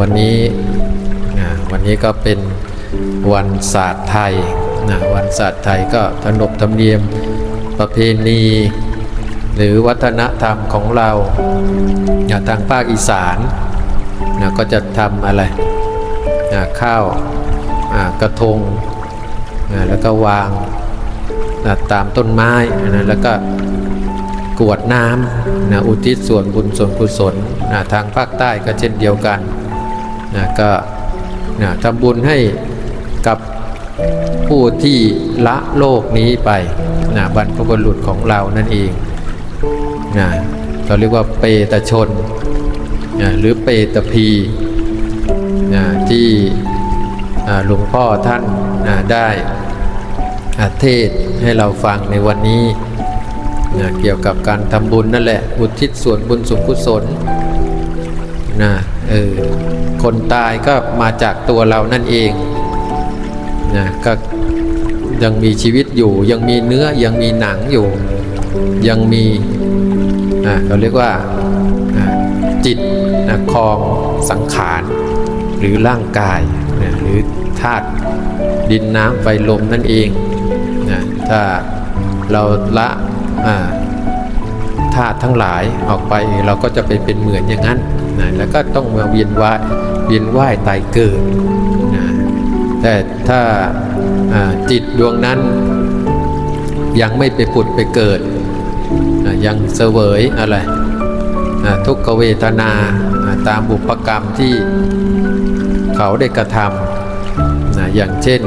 วันนี้วันนี้ก็เป็นวันศาสตร์ไทยนะวันศาสตร์ไทยก็ขนบธรรมเนียมประเพณี หรือวัฒนธรรมของเราทางภาคอีสานนะก็จะทำอะไรอ่าข้าวกระทงอ่าแล้วก็วางอ่าตามต้นไม้นะแล้วก็กวดน้ำนะอุทิศส่วนบุญส่วนกุศลนะทางภาคใต้ก็เช่นเดียวกัน นะก็นะทำบุญให้กับผู้ที่ละโลกนี้ไปนะบรรพบุรุษของเรานั่นเองนะเราเรียกว่าเปตชนนะหรือเปตพีนะที่หลวงพ่อท่านนะได้อาเทศให้เราฟังในวันนี้นะเกี่ยวกับการทำบุญนั่นแหละ อุทิศส่วนบุญส่วนกุศล นะเออคนตายก็มาจากตัวเรานั่นเองนะก็ยังมีชีวิตอยู่ ยังมีเนื้อยังมีหนังอยู่ ยังมีอ่าเราเรียกว่าจิตนะครองสังขารหรือร่างกายนะหรือธาตุดินน้ำไฟลมนั่นเองนะถ้าเราละธาตุทั้งหลายออกไปเราก็จะไปเป็นเหมือนอย่างนั้น นะแล้วก็ต้องมาเวียนว่ายเวียนว่ายตายเกิดนะแต่ถ้าจิตดวงนั้นยังไม่ไปผุดไปเกิดอะยังเสวยอะไรอะทุกขเวทนาตามบุพกรรมที่เขาได้กระทำนะอย่างเช่น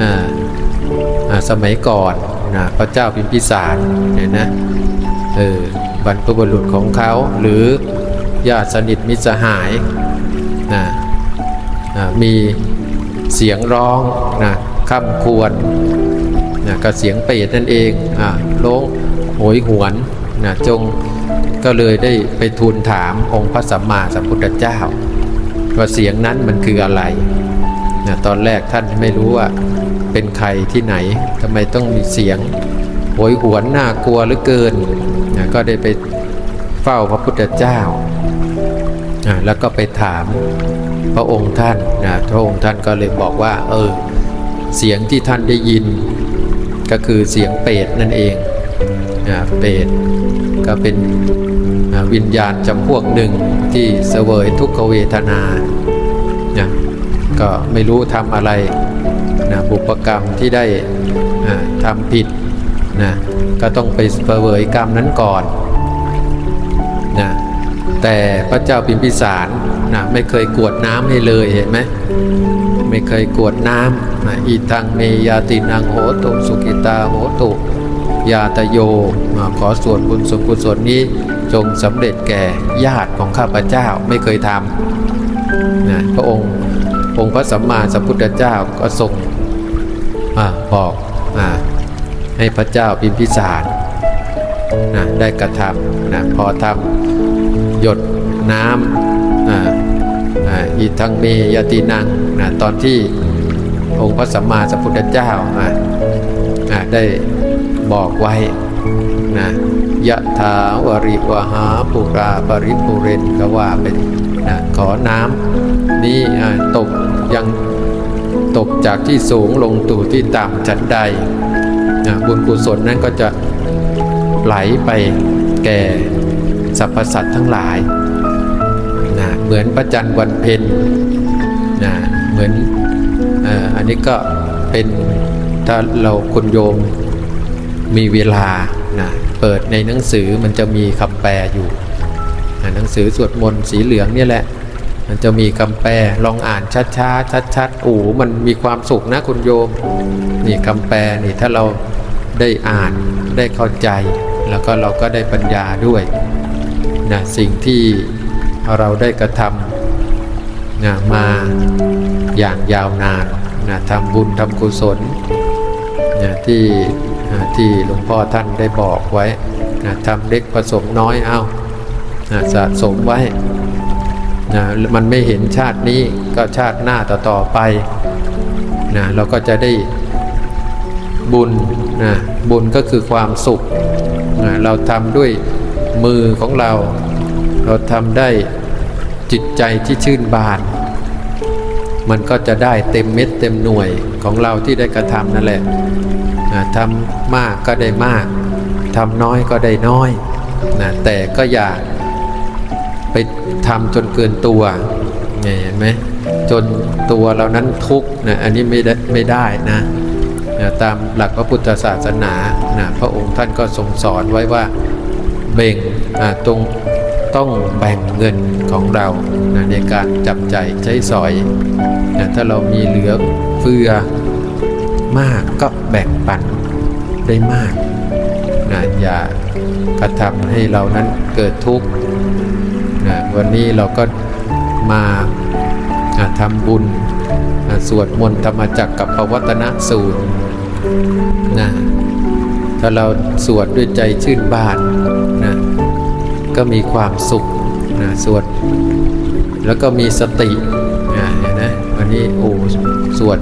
อะอะสมัยก่อนนะพระเจ้าพิมพิสารเนี่ยนะเออบรรพบุรุษของเขาหรือ ญาติสนิทมิตรสหายนะอะมีเสียงร้องนะคำควรนะก็เสียงเปรตนั่นเองอ่าร้องโหยหวนนะจงก็เลยได้ไปทูลถามองค์พระสัมมาสัมพุทธเจ้า ว่าเสียงนั้นมันคืออะไรนะตอนแรกท่านไม่รู้ว่าเป็นใครที่ไหนทำไมต้องมีเสียงโหยหวนน่ากลัวเหลือเกินนะก็ได้ไปเฝ้าพระพุทธเจ้า แล้วก็ไปถามพระองค์ท่านนะพระองค์ท่านก็เลยบอกว่า เออ เสียงที่ท่านได้ยิน ก็คือเสียงเปรตนั่นเองอ่าเปรตก็เป็นวิญญาณจำพวกหนึ่งที่เสวยทุกขเวทนานะก็ไม่รู้ทำอะไรนะบุพกรรมที่ได้ทำผิดนะก็ต้องไปเสวยกรรมนั้นก่อนนะ แต่พระเจ้าพิมพิสารนะไม่เคยกวดน้ำให้เลยเห็นไหมไม่เคยกวดน้ำนะอีทังเมยาตินังโหตุสุกิตาโหตุยาตโยขอส่วนบุญส่วนกุศลนี้จงสำเร็จแก่ญาติของข้าพเจ้าไม่เคยทำนะพระองค์องค์พระสัมมาสัมพุทธเจ้าก็ทรงอบอกอให้พระเจ้าพิมพิสารนะได้กระทำนะพอทำ หยดน้ำอ่าอีทังเมยตินังนะตอนที่องค์พระสัมมาสัมพุทธเจ้าอ่าอ่าได้บอกไว้นะยะถาวริวหาปุราปริปุเรนก็ว่าเป็นนะขอน้ำนี้อ่ตกยังตกจากที่สูงลงตู่ที่ต่ำฉันใดนะบุญกุศลนั้นก็จะไหลไปแก่ สรรพสัตว์ทั้งหลายนะเหมือนพระจันทร์วันเพ็ญนะเหมือนอันนี้ก็เป็นถ้าเราคุณโยมมีเวลานะเปิดในหนังสือมันจะมีคำแปลอยู่หนังสือสวดมนต์สีเหลืองนี่แหละ มันจะมีคำแปลลองอ่านช้าๆชัดๆโอ้โมันมีความสุขนะคุณโยมนี่คำแปลนี่ถ้าเราได้อ่านได้เข้าใจ แล้วก็เราก็ได้ปัญญาด้วย นะสิ่งที่เราได้กระทำนะมาอย่างยาวนานนะทำบุญทำกุศลนะที่ที่หลวงพ่อท่านได้บอกไว้นะทำเล็กผสมน้อยเอานะสะสมไว้นะมันไม่เห็นชาตินี้ก็ชาติหน้าต่อตอไปนะเราก็จะได้บุญนะบุญก็คือความสุขนะเราทำด้วยมือของเรา เราทำได้จิตใจที่ชื่นบาน มันก็จะได้เต็มเม็ดเต็มหน่วยของเราที่ได้กระทำนั่นแหละทำมากก็ได้มากทำน้อยก็ได้น้อยนะแต่ก็อย่าไปทำจนเกินตัวเนี่ยเห็นไหมจนตัวเรานั้นทุกข์นะอันนี้ไม่ได้ไม่ได้นะนะตามหลักพระพุทธศาสนานะพระองค์ท่านก็ทรงสอนไว้ว่าเบ่งอ่าตรง ต้องแบ่งเงินของเรานะในการจับใจายใช้สอยนะถ้าเรามีเหลือเฟือมากก็แบ่งปันได้มากนะอย่ากระทำให้เรานั้นเกิดทุกข์นะวันนี้เราก็มาทำบุญอ่าสวดมนต์ธรรมจักรกับปวัตนสูตรนะถ้าเราสวดด้วยใจชื่นบาน ก็มีความสุขนะสวดแล้วก็มีสตินะเห็นไหมวันนี้โอ้สวด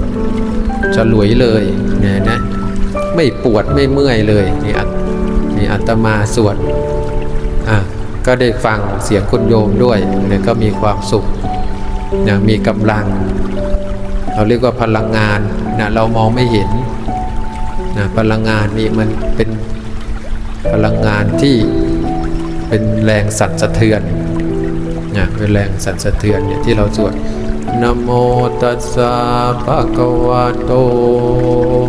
ฉลวยเลยเนี่ยนะไม่ปวดไม่เมื่อยเลยนี่อัตนี่อัตมาสวดอะก็ได้ฟังเสียงคุณโยมด้วยเนี่ยก็มีความสุขนะมีกำลัง เราเรียกว่าพลังงานนะเรามองไม่เห็นนะพลังงานนี่มันเป็นพลังงานที่ เป็นแรงสั่นสะเทือนนะเป็นแรงสั่นสะเทือนเนี่ยที่เราสวดนโมตัสสะภะคะวะโต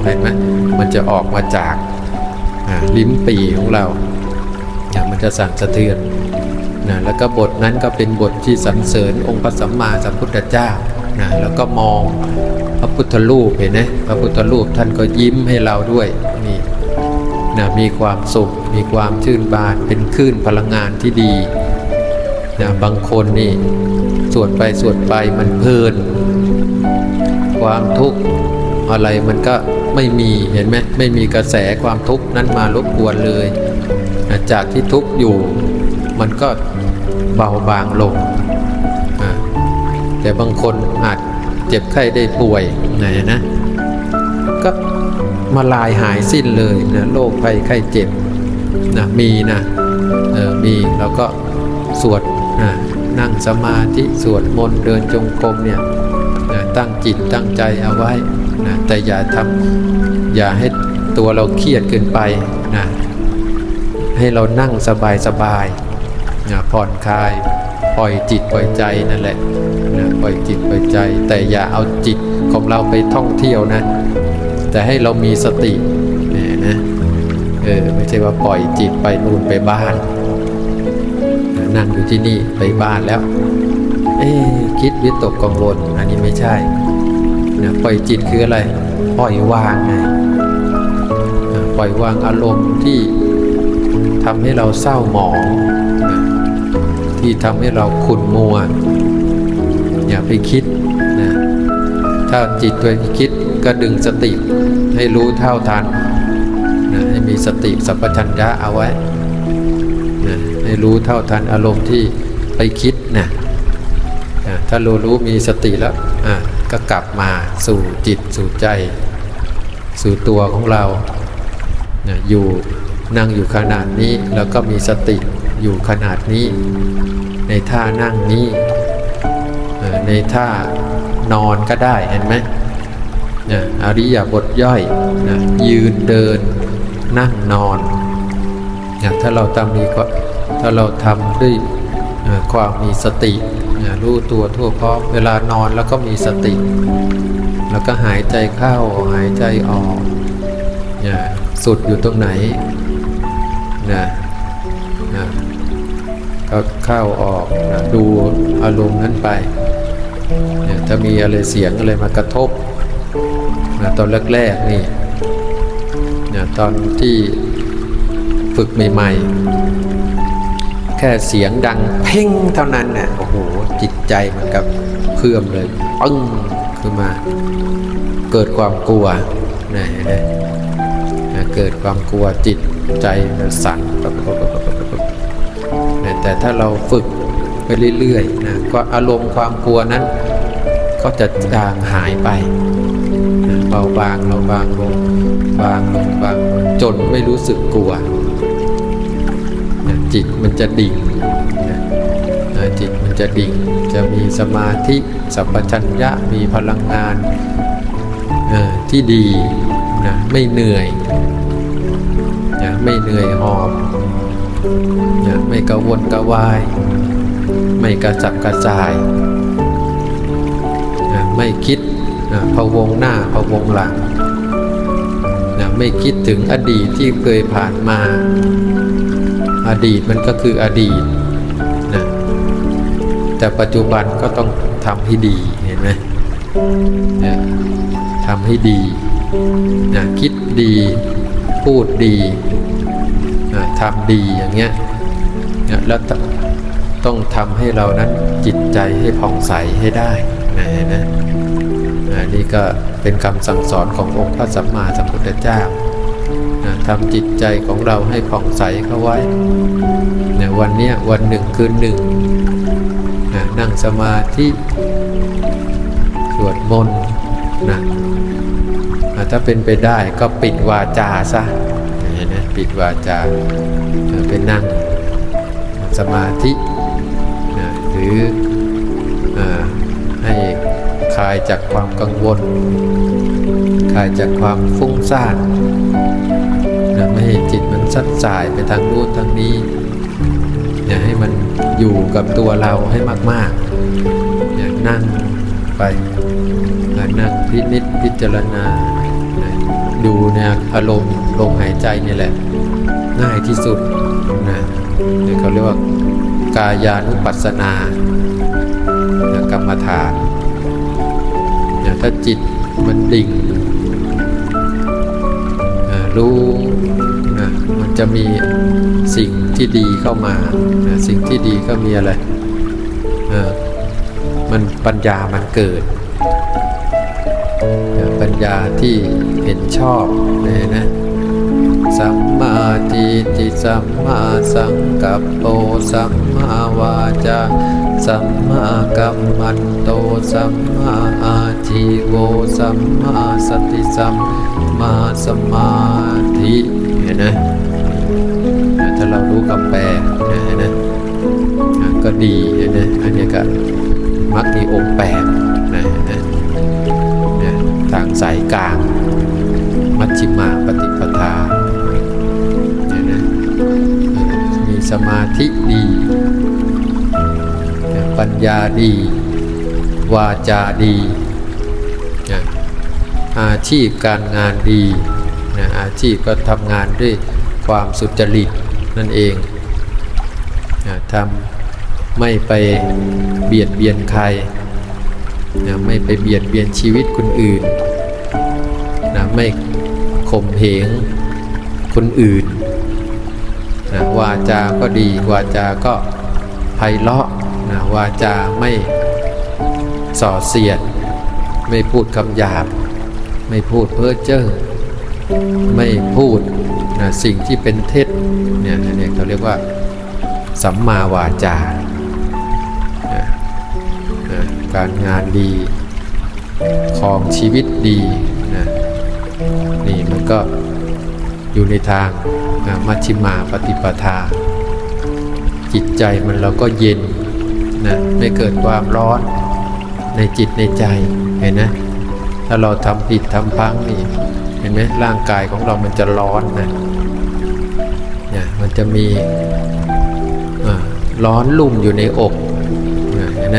เห็นไหมมันจะออกมาจากลิ้มปีของเรานะมันจะสั่นสะเทือนนะแล้วก็บทนั้นก็เป็นบทที่สรรเสริญองค์พระสัมมาสัมพุทธเจ้านะแล้วก็มองพระพุทธรูปเห็นไหมพระพุทธรูปท่านก็ยิ้มให้เราด้วยนี่ นะมีความสุข มีความชื่นบานเป็นคลื่นพลังงานที่ดีนะบางคนนี่สวดไปสวดไปมันเพลิน ความทุกข์อะไรมันก็ไม่มีเห็นไหมไม่มีกระแสความทุกข์นั้นมารบกวนเลยนะจากที่ทุกข์อยู่มันก็เบาบางลงแต่บางคนอาจเจ็บไข้ได้ป่วยไหนนะก็ มาลายหายสิ้นเลยนะโรคภัยไข้เจ็บนะมีนะเออมีแล้วก็สวดนะนั่งสมาธิสวดมนต์เดินจงกรมเนี่ยนะตั้งจิตตั้งใจเอาไว้นะแต่อย่าทำอย่าให้ตัวเราเครียดเกินไปนะให้เรานั่งสบายสบายๆนะผ่อนคลายปล่อยจิตปล่อยใจนั่นแหละนะปล่อยจิตปล่อยใจ แต่อย่าเอาจิตของเราไปท่องเที่ยวนะ แต่ให้เรามีสติเนี่ยนะเออไม่ใช่ว่าปล่อยจิตไปนู่นไปบ้าน นั่งอยู่ที่นี่ไปบ้านแล้ว เอ๊คิดวิตกกังวลอันนี้ไม่ใช่นะปล่อยจิตคืออะไรปล่อยวางไงปล่อยวางอารมณ์ที่ทำให้เราเศร้าหมองที่ทำให้เราขุ่นมัว อย่าไปคิด ถ้าจิตตัวคิดก็ดึงสติให้รู้เท่าทันนะให้มีสติสัพพัญญะเอาไว้นะให้รู้เท่าทันอารมณ์ที่ไปคิดนะนะถ้ารู้รู้มีสติแล้วอะก็กลับมาสู่จิตสู่ใจ สู่ตัวของเรานะอยู่นั่งอยู่ขนาดนี้แล้วก็มีสติอยู่ขนาดนี้ ในท่านั่งนี้ในท่า นอนก็ได้เห็นไหมนะอริยบทย่อยนะยืนเดินนั่งนอนนะถ้าเราทำมีก็ถ้าเราทำด้วยความมีสตินะรู้ตัวทั่วพร้อมเวลานอนแล้วก็มีสติ แล้วก็หายใจเข้าหายใจออกนะสุดอยู่ตรงไหนนะนะก็เข้าออกนะดูอารมณ์นั้นไป ถ้ามีอะไรเสียงอะไรมากระทบนะตอนแรกๆนี่นะตอนที่ฝึกใหม่ๆ แค่เสียงดังเพ่งเท่านั้นเนี่ยโอ้โหจิตใจมันกับเพื่อมเลยปึ้งขึ้นมา เกิดความกลัวนะเห็นไหมนะเกิดความกลัวจิตใจมันสั่นนะแต่ถ้าเราฝึกไปเรื่อยๆนะก็อารมณ์ความกลัวนั้น ก็จะจางหายไปเบาบางเราบางลงบางลงบางจนไม่รู้สึกกลัว จิตมันจะดิ่งจิตมันจะดิ่งจะมีสมาธิสัพพัญญะมีพลังงานที่ดีนะไม่เหนื่อยนะไม่เหนื่อยหอบนะไม่กระวนกระวาย ไม่กระจับกระจาย ไม่คิดพะวงหน้าพะวงหลังนะไม่คิดถึงอดีตที่เคยผ่านมา อดีตมันก็คืออดีตนะแต่ปัจจุบันก็ต้องทำให้ดีเห็นไหมนี่ยทำให้ดีนะคิดดีพูดดีนะทำดีอย่างเงี้ยนะแล้วต้องทำให้เรานั้นจิตใจให้ผ่องใสให้ได้นะนไหม อันนี้ก็เป็นคำสั่งสอนขององค์พระสัมมาสัมพุทธเจ้าทำจิตใจของเราให้ผ่องใสเข้าไว้นวันนี้วันหนึ่งคืนหนึ่งน,นั่งสมาธิสวดมนต์นะถ้าเป็นไปได้ก็ปิดวาจาซะเห็นไหมปิดวาจาเออไปนั่งสมาธินะหรืออให้ ลายจากความกังวลคลายจากความฟุ้งซ่านนะไม่ให้จิตมันสัดสายไปทางนู้นทางนี้อย่าให้มันอยู่กับตัวเราให้มากๆอย่านั่งไปอ่านั่งพินิจพิจารณานะดูในอารมณ์ลมหายใจนี่แหละ ง่ายที่สุดนะเขาเรียกว่ากายานุปัสสนากรรมฐาน นะถ้าจิตมันดิ่งรู้นะมันจะมีสิ่งที่ดีเข้ามานะสิ่งที่ดีก็มีอะไรมันปัญญามันเกิดนะปัญญาที่เห็นชอบนะนะสัมมาทิฏฐิสัมมาสังกัปโปสัมมาวาจา สัมมากัมมันโต สัมมาอาชีโว สัมมาสติสัมมาสมาธิเห็นไหมถ้าเรารู้คำแปลเห็นไหมก็ดีเห็นไหมอันนี้ก็มักมีองค์แปดนะเห็นไหมทางสายกลาง มัชฌิมาปฏิปทาเนี่ยนะเออมีสมาธิดี ปัญญาดี วาจาดีนี่ยอาชีพการงานดีนี่ยอาชีพก็ทำงานด้วยความสุจริตนั่นเองนี่ยทำไม่ไปเบียดเบียนใครนี่ยไม่ไปเบียดเบียนชีวิตคนอื่นนะไม่ข่มเหงคนอื่นนะวาจาก็ดี วาจาก็ไพเราะ นะวาจาไม่ส่อเสียด ไม่พูดคำหยาบ ไม่พูดเพ้อเจ้อไม่พูดนะสิ่งที่เป็นเท็จเนี่ยเนี่ยเขาเรียกว่าสัมมาวาจานะนะการงานดีของชีวิตดีนะนี่มันก็อยู่ในทางนะมัชฌิมาปฏิปทา จิตใจมันเราก็เย็น นะไม่เกิดความร้อนในจิตในใจเห็นนะถ้าเราทำผิดทำพังนี่เห็นไหมร่างกายของเรามันจะร้อนนะเนี่ยมันจะมีอ่าร้อนลุ่มอยู่ในอกเห็นไหม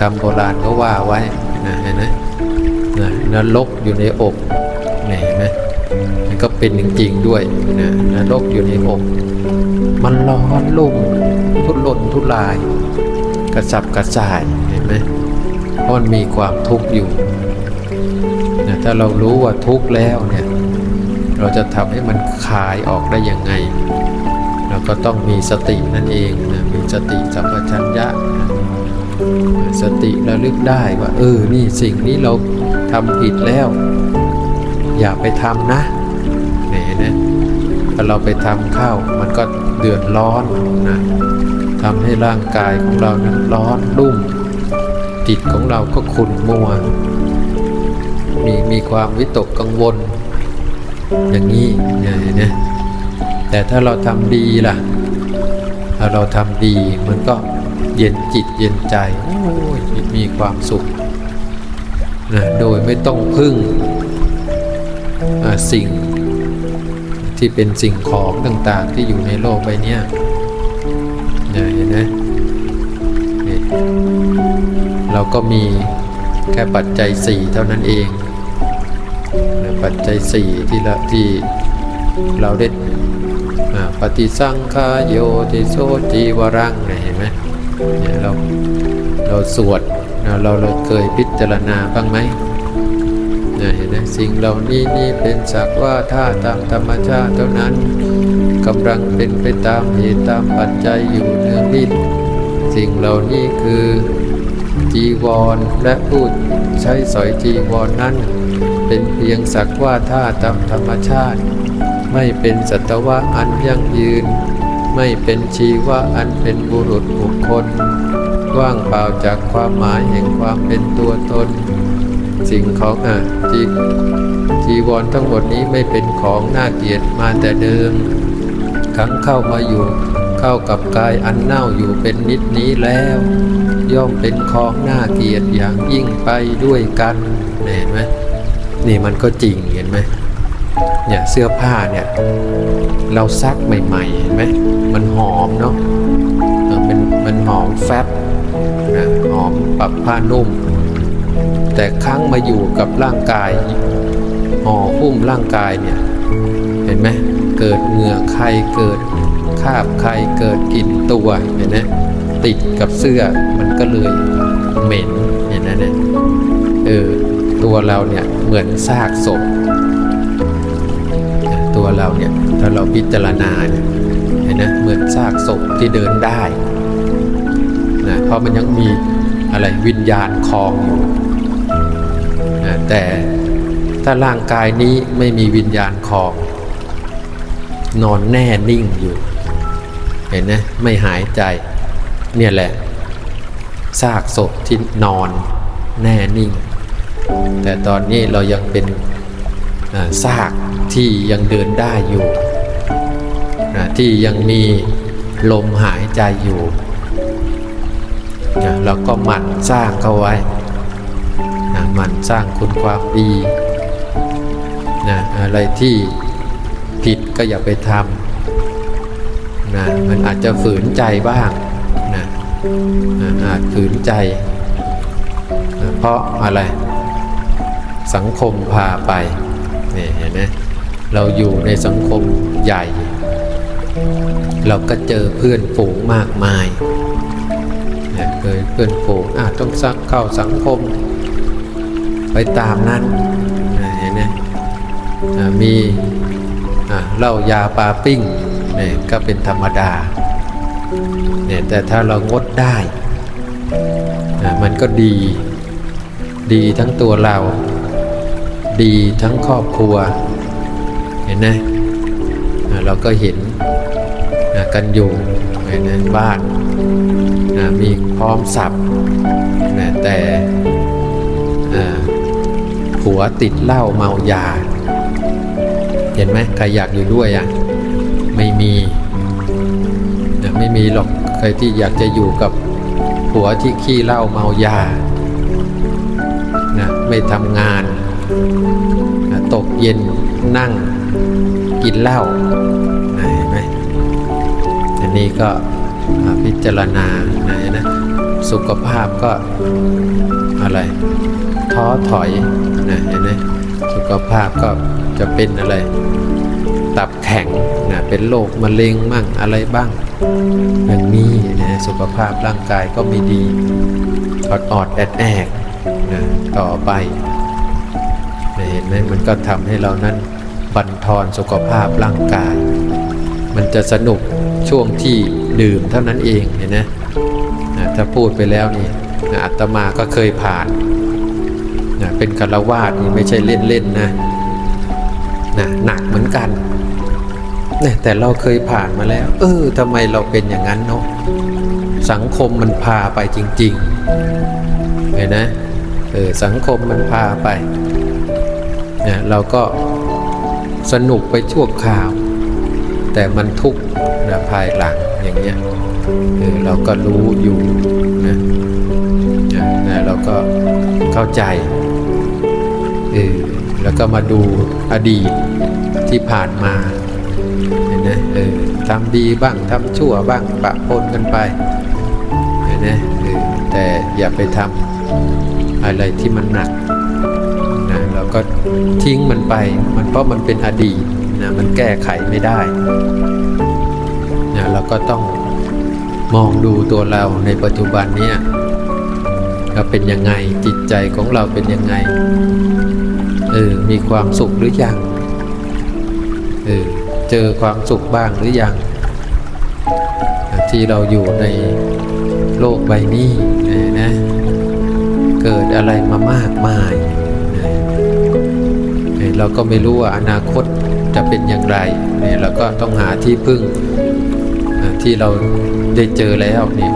คำโบราณก็ว่าไว้นะเห็นไหมนะนรกอยู่ในอกเนี่ยเห็นไหมมันก็เป็นจริงๆด้วยนะนรกอยู่ในอก มันร้อนลุ่มทุรนทุราย กระสับกระส่ายเห็นไหมเพราะมันมีความทุกข์อยู่นะถ้าเรารู้ว่าทุกข์แล้วเนี่ยเราจะทำให้มันคลายออกได้ยังไง เราก็ต้องมีสตินั่นเองนะมีสติสัมปชัญญะนะสติระลึกได้ว่า เออนี่สิ่งนี้เราทำผิดแล้ว อย่าไปทำนะเนี่ยนะถ้าเราไปทำเข้ามันก็เดือดร้อนนะ ทำให้ร่างกายของเรานั้นร้อนรุ่ม จิตของเราก็ขุ่นมัว มีมีความวิตกกังวล อย่างนี้เนี่ยนไหมแต่ถ้าเราทำดีล่ะถ้าเราทำดีมันก็เย็นจิตเย็นใจโอ้ยมีความสุขนะโดยไม่ต้องพึ่งสิ่งที่เป็นสิ่งของต่างๆที่อยู่ในโลกใบเนี้ย เนี่ยเห็นไหมนี่เราก็มีแค่ปัจจัยสี่เท่านั้นเองปัจจัยสี่ที่เราที่เราได้ปฏิสังขาโยติโสจีวรังเนี่ยเห็นไหมเนี่ยเราเราสวดเราเราเคยพิจารณาบ้างไหมเนี่ยเห็นไหมสิ่งเหล่านี้นี่เป็นสักว่าท่าตามธรรมชาติเท่านั้น กำลังเป็นไปตามเหตุตามปัจจัยอยู่เนืองนิดสิ่งเหล่านี้คือ จีวรและผู้ใช้สอยจีวรนนั้น เป็นเพียงสักว่าท่าตามธรรมชาติ ไม่เป็นสัตวะอันยั่งยืน ไม่เป็นชีวะอันเป็นบุรุษบุคคลว่างเปล่าจากความหมายแห่งความเป็นตัวตน สิ่งของอะจีจีวรทั้งหมดนี้ไม่เป็นของน่าเกลียดมาแต่เดิม ครั้งเข้ามาอยู่ เข้ากับกายอันเน่าอยู่เป็นนิดนี้แล้ว ย่อมเป็นของน่าเกลียดอย่างยิ่งไปด้วยกันเห็นไหมนี่มันก็จริงเห็นไหมเนี่ยเสื้อผ้าเนี่ยเราซักใหม่ๆเห็นไหมมันหอมเนาะมันมันหอมแฟบนะหอมปรับผ้านุ่ม แต่ครั้งมาอยู่กับร่างกายห่อหุ้มร่างกายเนี่ยเห็นไหม เกิดเหงื่อใครเกิดคาบใครเกิดกลิ่นตัวเห็นไหมติดกับเสื้อมันก็เลยเหม็นเห็นไหมเนี่ยเออตัวเราเนี่ยเหมือนซากศพตัวเราเนี่ยถ้าเราพิจารณาเนี่ยเห็นไหมเหมือนซากศพที่เดินได้นะเพราะมันยังมีอะไรวิญญาณคลองอยู่นะแต่ถ้าร่างกายนี้ไม่มีวิญญาณคลอง นอนแน่นิ่งอยู่ เห็นไหมไม่หายใจ เนี่ยแหละซากศพที่นอนแน่นิ่ง แต่ตอนนี้เรายังเป็นซากที่ยังเดินได้อยู่ที่ยังมีลมหายใจอยู่เราก็หมั่นสร้างเขาไว้หมั่นสร้างคุณความดีนะอะไรที่ ผิดก็อย่าไปทำนะมันอาจจะฝืนใจบ้างนะนะอาจฝืนใจนะเพราะอะไร สังคมพาไปนี่เห็นไหมเราอยู่ในสังคมใหญ่ เราก็เจอเพื่อนฝูงมากมายเนี่ยเคยเพื่อนฝูงอะต้องสักเข้าสังคม ไปตามนั้นนะเห็นไหมอะมี เหล้ายาปลาปิ้งเนี่ยก็เป็นธรรมดาเนี่ยแต่ถ้าเรางดได้มันก็ดี ดีทั้งตัวเรา ดีทั้งครอบครัว เห็นไหมเราก็เห็นกันอยู่เห็นไหมบ้านมีพร้อมสับแต่ผัวติดเหล้าเมายา เห็นไหมใครอยากอยู่ด้วยอะไม่มีนะไม่มีหรอกใครที่อยากจะอยู่กับผัวที่ขี้เหล้าเมายานะไม่ทำงานนะตกเย็นนั่งกินเหล้าเห็นไหมอันนี้ก็พิจารณานะนะสุขภาพก็อะไร ท้อถอย สุขภาพก็จะเป็นอะไร ตับแข็งนะเป็นโรคมะเร็งมั่งอะไรบ้างอย่างนี้นะสุขภาพร่างกายก็ไม่ดีอดออดแอดแอดนะต่อไปนะเห็นไหมมันก็ทำให้เรานั้นบั่นทอนสุขภาพร่างกาย มันจะสนุกช่วงที่ดื่มเท่านั้นเองเห็นไหมนะถ้าพูดไปแล้วนี่นะอาตมาก็เคยผ่าน นะเป็นคารวาสนี่ไม่ใช่เล่นๆนะนะหนักเหมือนกันนะแต่เราเคยผ่านมาแล้ว เออทำไมเราเป็นอย่างนั้นเนาะสังคมมันพาไปจริงๆเห็นนะเออสังคมมันพาไปนะเราก็สนุกไปชั่วคราว แต่มันทุกข์นะภายหลังอย่างเงี้ยเออเราก็รู้อยู่นะนะนะเราก็เข้าใจ ออแล้วก็มาดูอดีตที่ผ่านมาเห็นไหมเออทำดีบ้างทำชั่วบ้างปะปนกันไปเห็นไหมเออแต่อย่าไปทำอะไรที่มันหนักนะเราก็ทิ้งมันไปมันเพราะมันเป็นอดีตนะมันแก้ไขไม่ได้นะเราก็ต้องมองดูตัวเราในปัจจุบันเนี้ยเราเป็นยังไงจิตใจของเราเป็นยังไง เออมีความสุขหรือยังเออเจอความสุขบ้างหรือยังที่เราอยู่ในโลกใบนี้นะนะเกิดอะไรมามากมายนะเราก็ไม่รู้ว่าอนาคตจะเป็นอย่างไรเนี่ยเราก็ต้องหาที่พึ่งที่เราได้เจอแล้วเนี่ย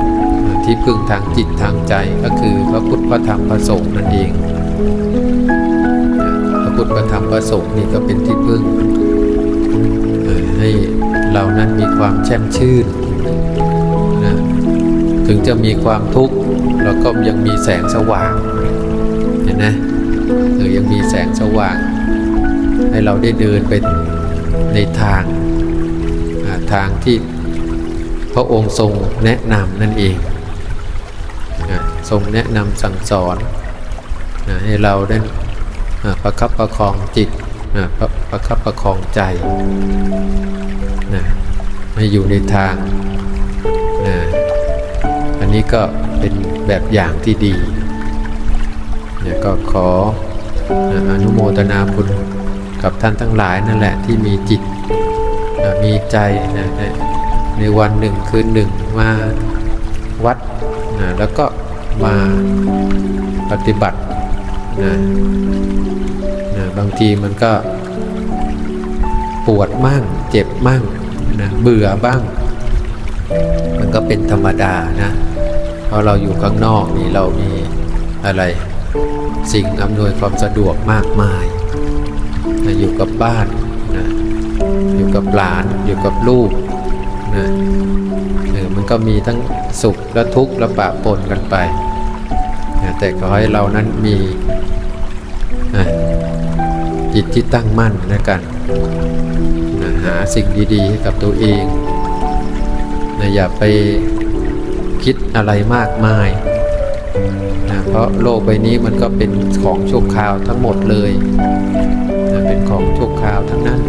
ที่พึ่งทางจิตทางใจก็คือพระพุทธพระธรรมพระสงฆ์นั่นเอง พระพุทธระธรมพระสงฆ์นี่ก็เป็นที่พึ่งให้เรานั้นมีความแช่มชื่นนะถึงจะมีความทุกข์เราก็ยังมีแสงสว่างเห็นไหมเออยังมีแสงสว่าง ให้เราได้เดินไปในทางทางที่พระองค์ทรงแนะนำนั่นเองทรงแนะนำสั่งสอนให้เราได้ ประคับประคองจิตประประคับประคองใจนะให้อยู่ในทางนะอันนี้ก็เป็นแบบอย่างที่ดีเนี่ยก็ขออ่าอนุโมทนาบุญกับท่านทั้งหลายนั่นแหละที่มีจิตมีใจนะในในวันหนึ่งคืนหนึ่งมาวัดนะแล้วก็มาปฏิบัติ นะนะบางทีมันก็ปวดมั่งเจ็บมั่งนะเบื่อบ้าง มันก็เป็นธรรมดานะเพราะเราอยู่ข้างนอกนี่เรามีอะไรสิ่งอำนวยความสะดวกมากมายนะอยู่กับบ้านนะอยู่กับหลานอยู่กับลูกนะเออมันก็มีทั้งสุขและทุกข์และปะปนกันไปนะแต่ขอให้เรานั้นมี จิตที่ตั้งมั่นนะกันนะหาสิ่งดีๆให้กับตัวเองนะอย่าไปคิดอะไรมากมายนะเพราะโลกใบนี้มันก็เป็นของชั่วคราวทั้งหมดเลยนะเป็นของชั่วคราวทั้งนั้น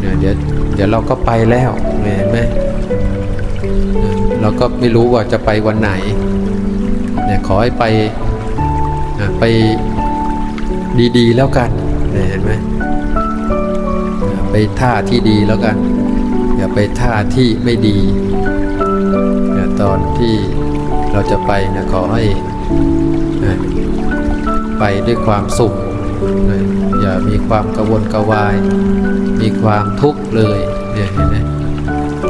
เนี่ยเดี๋ยวเดี๋ยวเราก็ไปแล้วเห็นไหมเราก็ไม่รู้ว่าจะไปวันไหนเนี่ยขอให้ไปนะไป ดีๆ แล้วกันเนี่ยเห็นไหมไปท่าที่ดีแล้วกัน อย่าไปท่าที่ไม่ดีนะตอนที่เราจะไปนะขอให้ไปด้วยความสุขนะอย่ามีความกระวนกวาย มีความทุกข์เลยเนี่ยเห็นไหม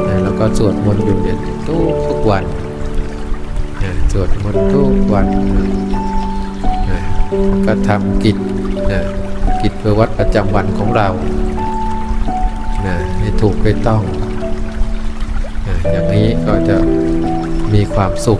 นะแล้วก็สวดมนต์อยู่เนี่ยทุกทุกวันนะสวดมนต์ทุกวัน นะก็ทำกิจนะกิจประวัติประจำวันของเรานะให้ถูกให้ต้องนะอย่างนี้ก็จะมีความสุข